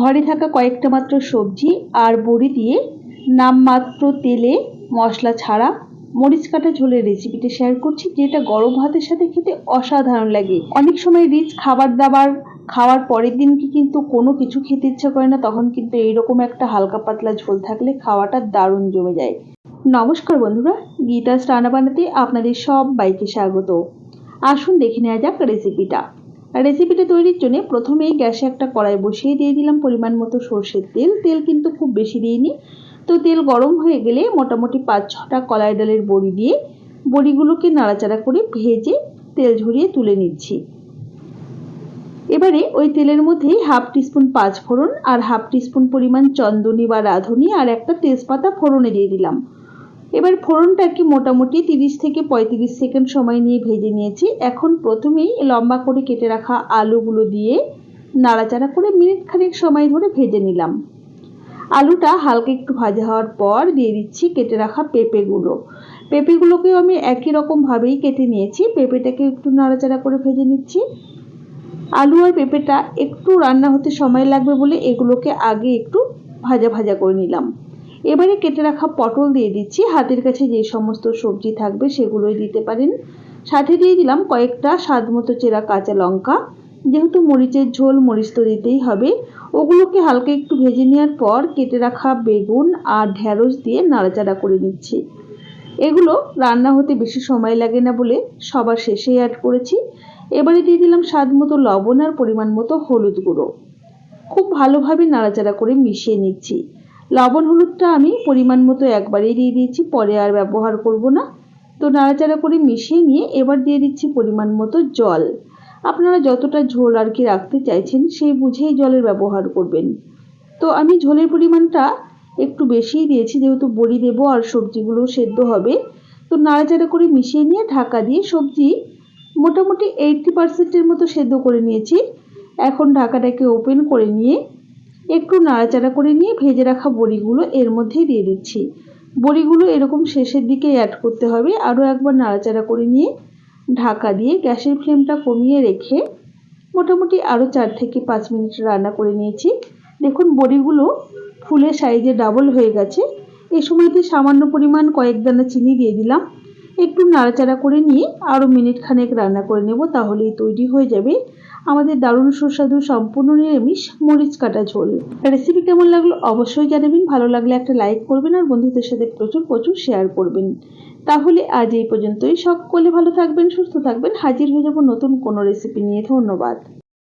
ঘরে থাকা কয়েকটা মাত্র সবজি আর বড়ি দিয়ে নামমাত্র তেলে মশলা ছাড়া মরিচ কাটা ঝোলের রেসিপিটা শেয়ার করছি, যেটা গরম ভাতের সাথে খেতে অসাধারণ লাগে। অনেক সময় রিচ খাবার দাবার খাওয়ার পরের দিনকে কিন্তু কোনো কিছু খেতে ইচ্ছা করে না, তখন কিন্তু এইরকম একটা হালকা পাতলা ঝোল থাকলে খাওয়াটা দারুণ জমে যায়। নমস্কার বন্ধুরা গীতাস রান্না বানাতে আপনাদের সব বাইকে স্বাগত। আসুন দেখে নেওয়া যাক রেসিপিটা রেসিপিটা তৈরির জন্য প্রথমেই গ্যাসে একটা কড়াই বসিয়ে দিয়ে দিলাম পরিমাণ মতো সর্ষের তেল। তেল কিন্তু খুব বেশি দিইনি। তো তেল গরম হয়ে গেলে মোটামুটি পাঁচ ছটা কলাই ডালের বড়ি দিয়ে বড়িগুলোকে নাড়াচাড়া করে ভেজে তেল ঝরিয়ে তুলে নিচ্ছি। এবারে ওই তেলের মধ্যে হাফ টিস্পুন পাঁচ ফোড়ন আর হাফ টিস্পুন পরিমাণ চন্দনী বা রাঁধুনি আর একটা তেজপাতা ফোড়নে দিয়ে দিলাম। এবার ফোড়নটাকে মোটামুটি তিরিশ থেকে পঁয়ত্রিশ সেকেন্ড সময় নিয়ে ভেজে নিয়েছি। এখন প্রথমেই লম্বা করে কেটে রাখা আলুগুলো দিয়ে নাড়াচাড়া করে মিনিট খানেক সময় ধরে ভেজে নিলাম। আলুটা হালকা একটু ভাজা হওয়ার পর দিয়ে দিচ্ছি কেটে রাখা পেঁপেগুলো। পেঁপেগুলোকেও আমি একই রকমভাবেই কেটে নিয়েছি। পেঁপেটাকে একটু নাড়াচাড়া করে ভেজে নিচ্ছি। আলু আর পেঁপেটা একটু রান্না হতে সময় লাগবে বলে এগুলোকে আগে একটু ভাজা ভাজা করে নিলাম। এবারে কেটে রাখা পটল দিয়ে দিচ্ছি। হাতের কাছে যে সমস্ত সবজি থাকবে সেগুলোই দিতে পারেন। সাথে দিয়ে দিলাম কয়েকটা স্বাদ মতো চেরা কাঁচা লঙ্কা। যেহেতু মরিচের ঝোল মরিচ তো দিতেই হবে। ওগুলোকে হালকা একটু ভেজে নেওয়ার পর কেটে রাখা বেগুন আর ঢ্যাঁড়স দিয়ে নাড়াচাড়া করে নিচ্ছি। এগুলো রান্না হতে বেশি সময় লাগে না বলে সবার শেষে অ্যাড করেছি। এবারে দিয়ে দিলাম স্বাদ মতো লবণ আর পরিমাণ মতো হলুদ গুঁড়ো। খুব ভালোভাবে নাড়াচাড়া করে মিশিয়ে নিচ্ছি। লবণ হলুদটা আমি পরিমাণ মতো একবারেই দিয়ে দিয়েছি, পরে আর ব্যবহার করব না। তো নাড়াচাড়া করে মিশিয়ে নিয়ে এবার দিয়ে দিচ্ছি পরিমাণ মতো জল। আপনারা যতটা ঝোল আর কি রাখতে চাইছেন সেই বুঝেই জলের ব্যবহার করবেন। তো আমি ঝোলের পরিমাণটা একটু বেশিই দিয়েছি, যেহেতু বড়ি দেবো আর সবজিগুলো সেদ্ধ হবে। তো নাড়াচাড়া করে মিশিয়ে নিয়ে ঢাকা দিয়ে সবজি মোটামুটি এইটটি পার্সেন্টের মতো সেদ্ধ করে নিয়েছি। এখন ঢাকাটাকে ওপেন করে নিয়ে একটু নাড়াচাড়া করে নিয়ে ভেজে রাখা বড়িগুলো এর মধ্যেই দিয়ে দিচ্ছি। বড়িগুলো এরকম শেষের দিকে অ্যাড করতে হবে। আরও একবার নাড়াচাড়া করে নিয়ে ঢাকা দিয়ে গ্যাসের ফ্লেমটা কমিয়ে রেখে মোটামুটি আরও চার থেকে পাঁচ মিনিট রান্না করে নিয়েছি। দেখুন, বড়িগুলো ফুলের সাইজে ডাবল হয়ে গেছে। এই সময়তে সামান্য পরিমাণ কয়েক দানা চিনি দিয়ে দিলাম। একটু নাড়াচাড়া করে নিয়ে আরও মিনিট খানেক রান্না করে নেব, তাহলেই তৈরি হয়ে যাবে। আমাদের দারুণ সুস্বাদু সম্পূর্ণ নিরামিষ মরিচ কাটা ঝোল। রেসিপি কেমন লাগল অবশ্যই জানাবেন, ভালো লাগলে একটা লাইক করবেন আর বন্ধুদের সাথে প্রচুর প্রচুর শেয়ার করবেন। তাহলে আজ এই পর্যন্তই, সকলে ভালো থাকবেন, সুস্থ থাকবেন, হাজির হয়ে যাব নতুন কোনো রেসিপি নিয়ে, ধন্যবাদ।